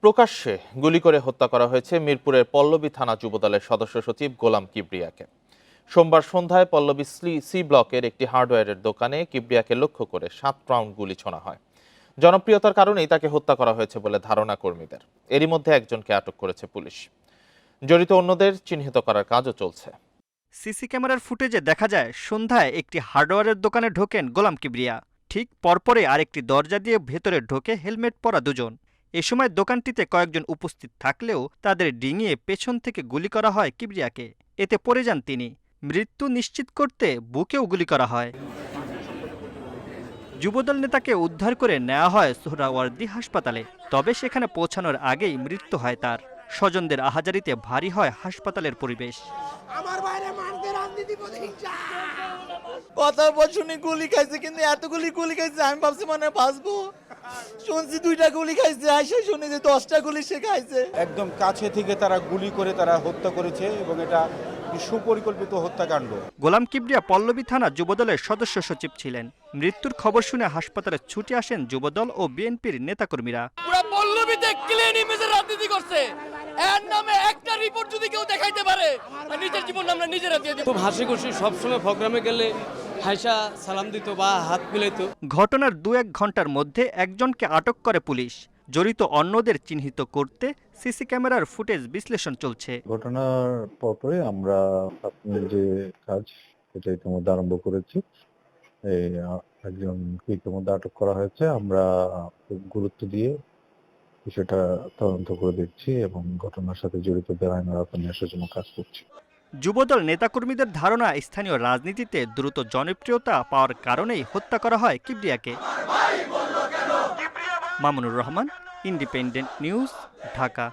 প্রকাশ্যে গুলি করে হত্যা করা হয়েছে মিরপুরের পল্লবী থানা যুবদলের সদস্য সচিব গোলাম কিবরিয়াকে। সোমবার সন্ধ্যায় পল্লবী সি- ব্লকের একটি হার্ডওয়্যারের দোকানে কিবরিয়াকে লক্ষ্য করে সাত রাউন্ড গুলি ছোড়া হয়। জনপ্রিয়তার কারণেই তাকে হত্যা করা হয়েছে বলে ধারণা কর্মীদের। এরই মধ্যে একজনকে আটক করেছে পুলিশ। জড়িত অন্যদের চিহ্নিত করার কাজও চলছে। সিসি ক্যামেরার ফুটেজে দেখা যায়, সন্ধ্যায় একটি হার্ডওয়্যারের দোকানে ঢোকেন গোলাম কিবরিয়া। ঠিক পরপরে আরেকটি দরজা দিয়ে ভেতরে ঢোকে হেলমেট পরা দুজন। এ সময় দোকানটিতে কয়েকজন উপস্থিত থাকলেও তাদের ডিঙিয়ে পেছন থেকে গুলি করা হয় কিবরিয়াকে। এতে পড়ে যান তিনি। মৃত্যু নিশ্চিত করতে বুকেও গুলি করা হয়। যুবদল নেতাকে উদ্ধার করে নেওয়া হয় সোহরাওয়ার্দি হাসপাতালে। তবে সেখানে পৌঁছানোর আগেই মৃত্যু হয় তার। স্বজনদের আহাজারিতে ভারী হয় হাসপাতালের পরিবেশ। আমার বাইরে রাজনীতি কথা বল শুনি গুলি খাইছে কিন্তু এতগুলি গুলি খাইছে আমি ভাবছি মানে বাঁচবো। শুনছি দুইটা গুলি খাইছে আইসে শুনি যে দশটা গুলি সে খাইছে। একদম কাছে থেকে তারা গুলি করে তারা হত্যা করেছে এবং এটা সুপরিকল্পিত হত্যাকাণ্ড। গোলাম কিবরিয়া পল্লবী থানা যুবদলের সদস্য সচিব ছিলেন। মৃত্যুর খবর শুনে হাসপাতালে ছুটে আসেন যুবদল ও বিএনপির নেতাকর্মীরা। পুরা পল্লবীতে ক্লিন ইমেজের রাজনীতি করছে। এর নামে একটা রিপোর্ট যদি কেউ দেখাইতে পারে নিজের জীবন আমরা নিজেরা দিয়ে দিব। খুব হাসি খুশি সবসময় প্রোগ্রামে গেলে হাইসা সালাম দিত বা হাত মিলাইতো। ঘটনার দু এক ঘণ্টার মধ্যে একজনকে আটক করে পুলিশ। জড়িত অন্যদের চিহ্নিত করতে সিসি ক্যামেরার ফুটেজ বিশ্লেষণ চলছে। ঘটনার পরপরই আমরা আপনার যে কাজ সেটা ইতিমধ্যে আরম্ভ করেছি। এই একজনকে ইতিমধ্যে আটক করা হয়েছে। আমরা খুব গুরুত্ব দিয়ে বিষয়টা তদন্ত করে দেখছি এবং ঘটনার সাথে জড়িতদের আইনের আওতায় নিয়ে আসার জন্য কাজ করছি। যুবদল নেতাকর্মীদের ধারণা স্থানীয় রাজনীতিতে দ্রুত জনপ্রিয়তা পাওয়ার কারণেই হত্যা করা হয় কিবরিয়াকে। Mamunur Rahman Independent News Dhaka